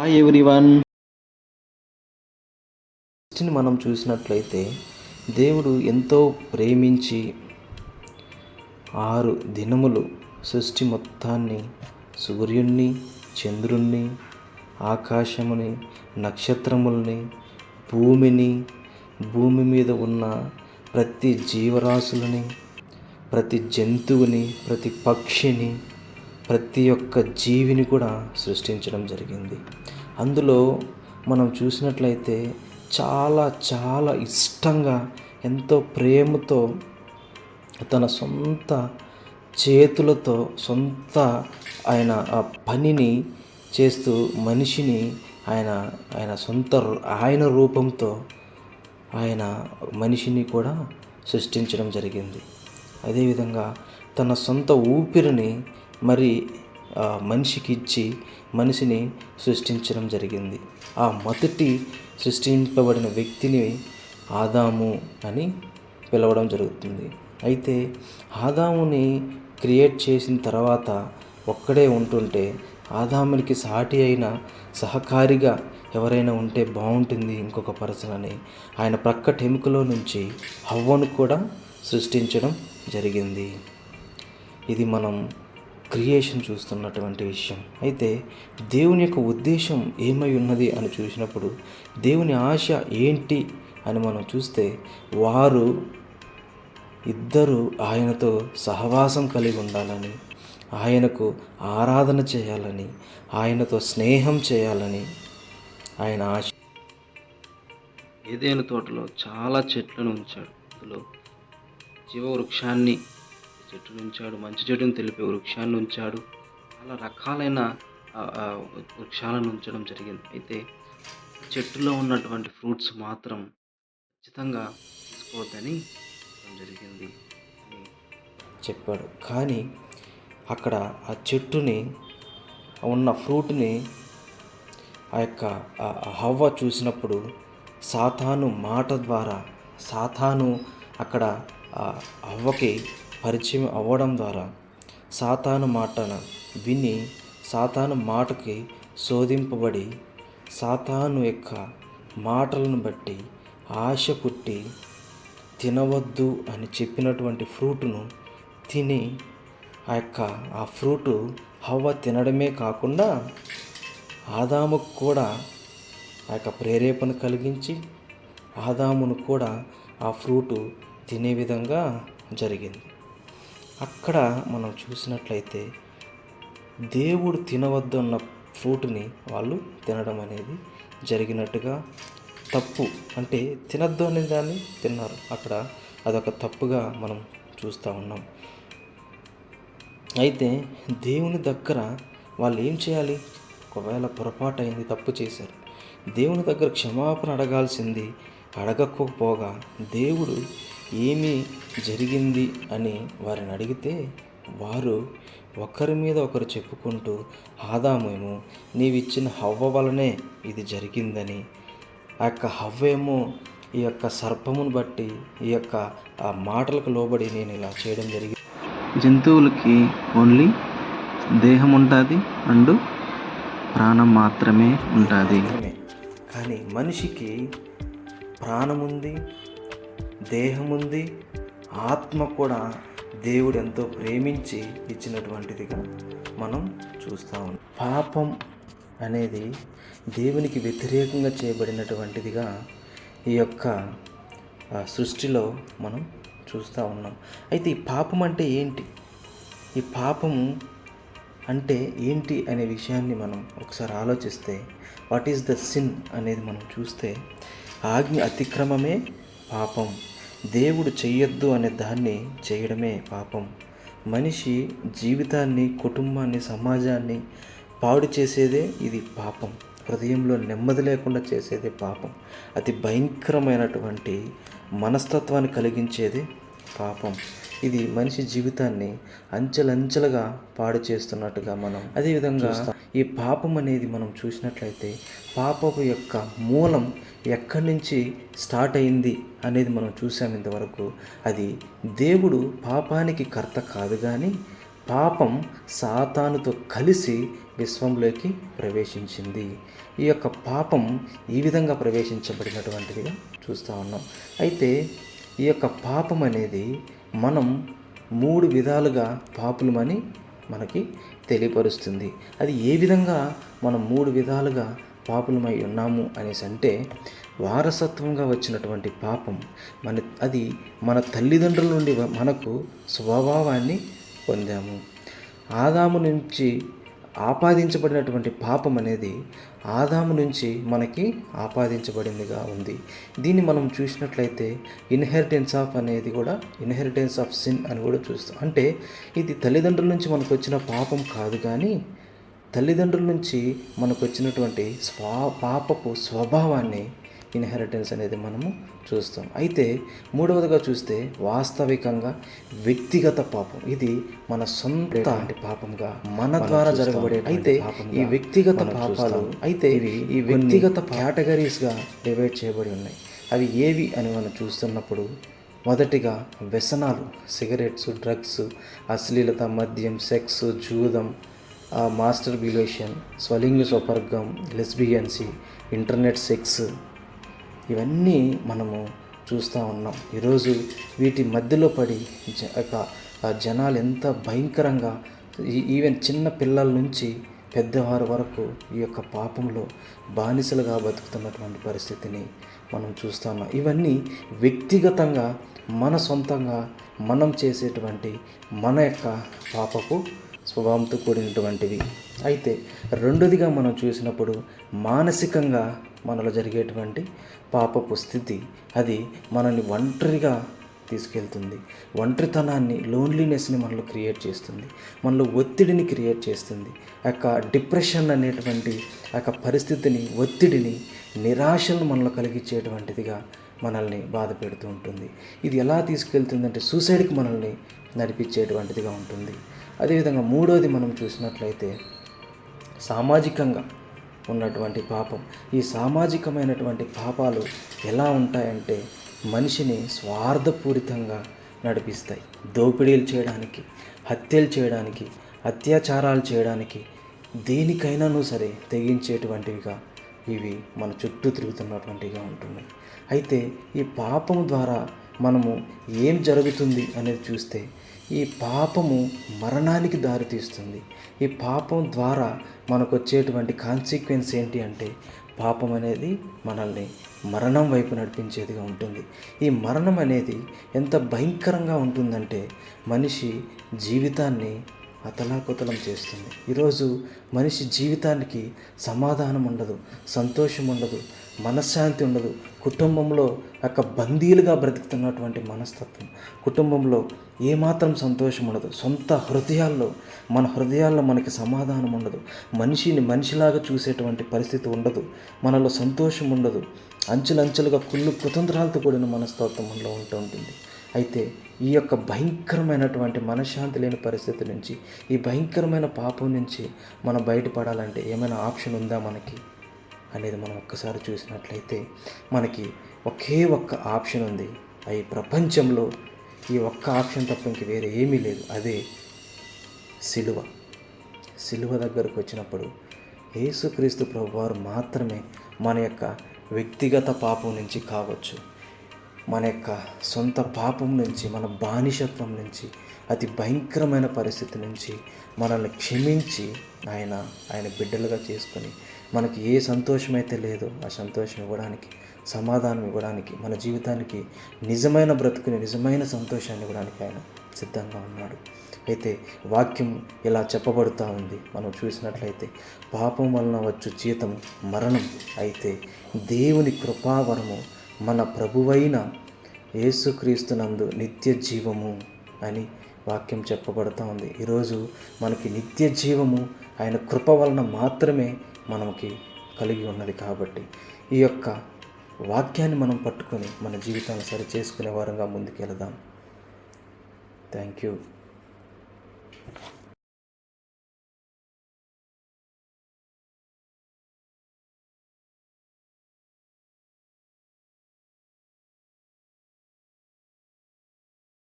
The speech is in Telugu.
హాయ్ ఎవ్రీవన్ సృష్టిని మనం చూసినట్లయితే దేవుడు ఎంతో ప్రేమించి ఆరు దినములు సృష్టి మొత్తాన్ని సూర్యుణ్ణి చంద్రుణ్ణి ఆకాశముని నక్షత్రముల్ని భూమిని భూమి మీద ఉన్న ప్రతి జీవరాశులని ప్రతి జంతువుని ప్రతి పక్షిని ప్రతి ఒక్క జీవిని కూడా సృష్టించడం జరిగింది. అందులో మనం చూసినట్లయితే చాలా చాలా ఇష్టంగా ఎంతో ప్రేమతో తన సొంత చేతులతో సొంత ఆయన ఆ పనిని చేస్తూ మనిషిని ఆయన ఆయన సొంత ఆయన రూపంతో ఆయన మనిషిని కూడా సృష్టించడం జరిగింది. అదేవిధంగా తన సొంత ఊపిరిని మరి మనిషికి ఇచ్చి మనిషిని సృష్టించడం జరిగింది. ఆ మొదటి సృష్టింపబడిన వ్యక్తిని ఆదాము అని పిలవడం జరుగుతుంది. అయితే ఆదాముని క్రియేట్ చేసిన తర్వాత ఒక్కడే ఉంటుంటే ఆదామునికి సాటి అయిన సహకారిగా ఎవరైనా ఉంటే బాగుంటుంది ఇంకొక పర్సన్ అని ఆయన ప్రక్క టెముకలో నుంచి హవ్వను కూడా సృష్టించడం జరిగింది. ఇది మనం క్రియేషన్ చూస్తున్నటువంటి విషయం. అయితే దేవుని యొక్క ఉద్దేశం ఏమై ఉన్నది అని చూసినప్పుడు దేవుని ఆశ ఏంటి అని మనం చూస్తే వారు ఇద్దరు ఆయనతో సహవాసం కలిగి ఉండాలని ఆయనకు ఆరాధన చేయాలని ఆయనతో స్నేహం చేయాలని ఆయన ఆశ. ఏదైనా తోటలో చాలా చెట్లను ఉంచాడు. అందులో జీవవృక్షాన్ని చెట్టు చెట్టును ఉంచాడు మంచి చెట్టుని తెలిపే వృక్షాన్ని ఉంచాడు. చాలా రకాలైన వృక్షాలను ఉంచడం జరిగింది. అయితే చెట్టులో ఉన్నటువంటి ఫ్రూట్స్ మాత్రం ఖచ్చితంగా తీసుకోవద్దని జరిగింది. అని చెప్పాడు. కానీ అక్కడ ఆ చెట్టుని ఉన్న ఫ్రూట్ని ఆ యొక్క హవ్వ చూసినప్పుడు సాతాను మాట ద్వారా సాతాను అక్కడ ఆ హవ్వకి పరిచయం అవ్వడం ద్వారా సాతాను మాటను విని సాతాను మాటకి శోధింపబడి సాతాను యొక్క మాటలను బట్టి ఆశ పుట్టి తినవద్దు అని చెప్పినటువంటి ఫ్రూటును తిని ఆ యొక్క ఆ ఫ్రూటు హవ్వ తినడమే కాకుండా ఆదాముకు కూడా ఆ యొక్క ప్రేరేపణ కలిగించి ఆదామును కూడా ఆ ఫ్రూటు తినే విధంగా జరిగింది. అక్కడ మనం చూసినట్లయితే దేవుడు తినవద్దన్న ఫ్రూట్ని వాళ్ళు తినడం అనేది జరిగినట్టుగా తప్పు. అంటే తినద్దు అనే దాన్ని తిన్నారు. అక్కడ అదొక తప్పుగా మనం చూస్తూ ఉన్నాం. అయితే దేవుని దగ్గర వాళ్ళు ఏం చేయాలి? ఒకవేళ పొరపాటు అయింది తప్పు చేశారు. దేవుని దగ్గర క్షమాపణ అడగాల్సింది అడగకపోగా దేవుడు ఏమి జరిగింది అని వారిని అడిగితే వారు ఒకరి మీద ఒకరు చెప్పుకుంటూ ఆదామేమో నీవిచ్చిన హవ్వ వలనే ఇది జరిగిందని. ఆ యొక్క హవ్వేమో ఈ యొక్క సర్పమును బట్టి ఈ యొక్క ఆ మాటలకు లోబడి నేను ఇలా చేయడం జరిగింది జంతువులకి ఓన్లీ దేహం ఉంటుంది అండ్ ప్రాణం మాత్రమే ఉంటుంది. కానీ మనిషికి ప్రాణముంది దేహముంది ఆత్మ కూడా దేవుడు ఎంతో ప్రేమించి ఇచ్చినటువంటిదిగా మనం చూస్తూ ఉన్నాం. పాపం అనేది దేవునికి వ్యతిరేకంగా చేయబడినటువంటిదిగా ఈ యొక్క సృష్టిలో మనం చూస్తూ ఉన్నాం. అయితే ఈ పాపం అంటే ఏంటి? ఈ పాపము అంటే ఏంటి అనే విషయాన్ని మనం ఒకసారి ఆలోచిస్తే వాట్ ఈస్ ద సిన్ అనేది మనం చూస్తే ఆజ్ఞ అతిక్రమమే పాపం. దేవుడు చెయ్యొద్దు అనే దాన్ని చేయడమే పాపం. మనిషి జీవితాన్ని కుటుంబాన్ని సమాజాన్ని పాడు చేసేదే ఇది పాపం. హృదయంలో నెమ్మది లేకుండా చేసేదే పాపం. అతి భయంకరమైనటువంటి మనస్తత్వాన్ని కలిగించేదే పాపం. ఇది మనిషి జీవితాన్ని అంచెలంచెలుగా పాడు చేస్తున్నట్టుగా మనం అదేవిధంగా ఈ పాపం అనేది మనం చూసినట్లయితే పాపపు యొక్క మూలం ఎక్కడి నుంచి స్టార్ట్ అయింది అనేది మనం చూసాం ఇంతవరకు. అది దేవుడు పాపానికి కర్త కాదు కానీ పాపం సాతానుతో కలిసి విశ్వంలోకి ప్రవేశించింది. ఈ యొక్క పాపం ఈ విధంగా ప్రవేశించబడినటువంటిదిగా చూస్తూ ఉన్నాం. అయితే ఈ యొక్క పాపం అనేది మనం మూడు విధాలుగా పాపులమని మనకి తెలియపరుస్తుంది. అది ఏ విధంగా మనం మూడు విధాలుగా పాపులమై ఉన్నాము అనేసి అంటే వారసత్వంగా వచ్చినటువంటి పాపం మన అది మన తల్లిదండ్రుల నుండి మనకు స్వభావాన్ని పొందాము. ఆదాము నుంచి ఆపాదించబడినటువంటి పాపం అనేది ఆదాము నుంచి మనకి ఆపాదించబడిందిగా ఉంది. దీన్ని మనం చూసినట్లయితే ఇన్హెరిటెన్స్ ఆఫ్ అనేది కూడా ఇన్హెరిటెన్స్ ఆఫ్ సిన్ అని కూడా చూస్తాం. అంటే ఇది తల్లిదండ్రుల నుంచి మనకు వచ్చిన పాపం కాదు కానీ తల్లిదండ్రుల నుంచి మనకు వచ్చినటువంటి స్వా పాపపు స్వభావాన్ని ఇన్హెరిటెన్స్ అనేది మనము చూస్తాం. అయితే మూడవదిగా చూస్తే వాస్తవికంగా వ్యక్తిగత పాపం. ఇది మన సొంత పాపంగా మన ద్వారా జరగబడే అయితే ఈ వ్యక్తిగత పాపాలు అయితే ఇవి ఈ వ్యక్తిగత కేటగిరీస్గా డివైడ్ చేయబడి ఉన్నాయి. అవి ఏవి అని మనం చూస్తున్నప్పుడు మొదటిగా వ్యసనాలు సిగరెట్స్ డ్రగ్స్ అశ్లీలత మద్యం సెక్స్ జూదం మాస్టర్ బిలేషన్ స్వలింగ స్వపర్గం లెస్బియన్సీ ఇంటర్నెట్ సెక్స్ ఇవన్నీ మనము చూస్తూ ఉన్నాం. ఈరోజు వీటి మధ్యలో పడి జ జనాలు ఎంత భయంకరంగా ఈ- ఈవెన్ చిన్న పిల్లల నుంచి పెద్దవారి వరకు ఈ యొక్క పాపంలో బానిసలుగా బతుకుతున్నటువంటి పరిస్థితిని మనం చూస్తూ ఉన్నాం. ఇవన్నీ వ్యక్తిగతంగా మన సొంతంగా మనం చేసేటువంటి మన యొక్క పాపపు స్వభావంతో కూడినటువంటివి. అయితే రెండోదిగా మనం చూసినప్పుడు మానసికంగా మనలో జరిగేటువంటి పాపపు స్థితి అది మనల్ని ఒంటరిగా తీసుకెళ్తుంది. ఒంటరితనాన్ని లోన్లీనెస్ని మనలో క్రియేట్ చేస్తుంది. మనలో ఒత్తిడిని క్రియేట్ చేస్తుంది. ఆ యొక్క డిప్రెషన్ అనేటువంటి యొక్క పరిస్థితిని ఒత్తిడిని నిరాశను మనలో కలిగించేటువంటిదిగా మనల్ని బాధ పెడుతూ ఉంటుంది. ఇది ఎలా తీసుకెళ్తుందంటే సూసైడ్కి మనల్ని నడిపించేటువంటిదిగా ఉంటుంది. అదేవిధంగా మూడోది మనం చూసినట్లయితే సామాజికంగా ఉన్నటువంటి పాపం. ఈ సామాజికమైనటువంటి పాపాలు ఎలా ఉంటాయంటే మనిషిని స్వార్థపూరితంగా నడిపిస్తాయి. దోపిడీలు చేయడానికి హత్యలు చేయడానికి అత్యాచారాలు చేయడానికి దేనికైనాను సరే తెగించేటువంటివిగా ఇవి మన చుట్టూ తిరుగుతున్నటువంటిగా ఉంటున్నాయి. అయితే ఈ పాపం ద్వారా మనము ఏం జరుగుతుంది అనేది చూస్తే ఈ పాపము మరణానికి దారితీస్తుంది ఈ పాపం ద్వారా మనకు వచ్చేటువంటి కాన్సిక్వెన్స్ ఏంటి అంటే పాపం అనేది మనల్ని మరణం వైపు నడిపించేదిగా ఉంటుంది. ఈ మరణం అనేది ఎంత భయంకరంగా ఉంటుందంటే మనిషి జీవితాన్ని అతలాకుతలం చేస్తుంది. ఈరోజు మనిషి జీవితానికి సమాధానం ఉండదు సంతోషం ఉండదు మనశ్శాంతి ఉండదు కుటుంబంలో ఒక బందీలుగా బ్రతుకుతున్నటువంటి మనస్తత్వం. కుటుంబంలో ఏమాత్రం సంతోషం ఉండదు. సొంత హృదయాల్లో మన హృదయాల్లో మనకి సమాధానం ఉండదు. మనిషిని మనిషిలాగా చూసేటువంటి పరిస్థితి ఉండదు. మనలో సంతోషం ఉండదు. అంచులంచులుగా కుళ్ళు కుతంత్రాలతో కూడిన మనస్తత్వం మనలో ఉంటూ ఉంటుంది. అయితే ఈ యొక్క భయంకరమైనటువంటి మనశ్శాంతి లేని పరిస్థితి నుంచి ఈ భయంకరమైన పాపం నుంచి మనం బయటపడాలంటే ఏమైనా ఆప్షన్ ఉందా మనకి? అనేది మనం ఒక్కసారి చూసినట్లయితే మనకి ఒకే ఒక్క ఆప్షన్ ఉంది. అది ప్రపంచంలో ఈ ఒక్క ఆప్షన్ తప్ప ఇంక వేరే ఏమీ లేదు. అదే సిలువ. సిలువ దగ్గరకు వచ్చినప్పుడు యేసుక్రీస్తు ప్రభువారు మాత్రమే మన యొక్క వ్యక్తిగత పాపం నుంచి కావచ్చు మన యొక్క సొంత పాపం నుంచి మన బానిసత్వం నుంచి అతి భయంకరమైన పరిస్థితి నుంచి మనల్ని క్షమించి ఆయన ఆయన బిడ్డలుగా చేసుకొని మనకి ఏ సంతోషమైతే లేదో ఆ సంతోషం ఇవ్వడానికి సమాధానం ఇవ్వడానికి మన జీవితానికి నిజమైన బ్రతుకుని నిజమైన సంతోషాన్ని ఇవ్వడానికి ఆయన సిద్ధంగా ఉన్నాడు. అయితే వాక్యం ఇలా చెప్పబడుతూ ఉంది. మనం చూసినట్లయితే పాపం వలన వచ్చు జీతం మరణం. అయితే దేవుని కృపావరము మన ప్రభువైన యేసుక్రీస్తునందు నిత్య జీవము అని వాక్యం చెప్పబడుతూ ఉంది. ఈరోజు మనకి నిత్య జీవము ఆయన కృప వలన మాత్రమే మనకి కలిగి ఉన్నది కాబట్టి ఈ యొక్క వాక్యాన్ని మనం పట్టుకొని మన జీవితాన్ని సరి చేసుకునే వారంగా ముందుకెళదాం. Thank you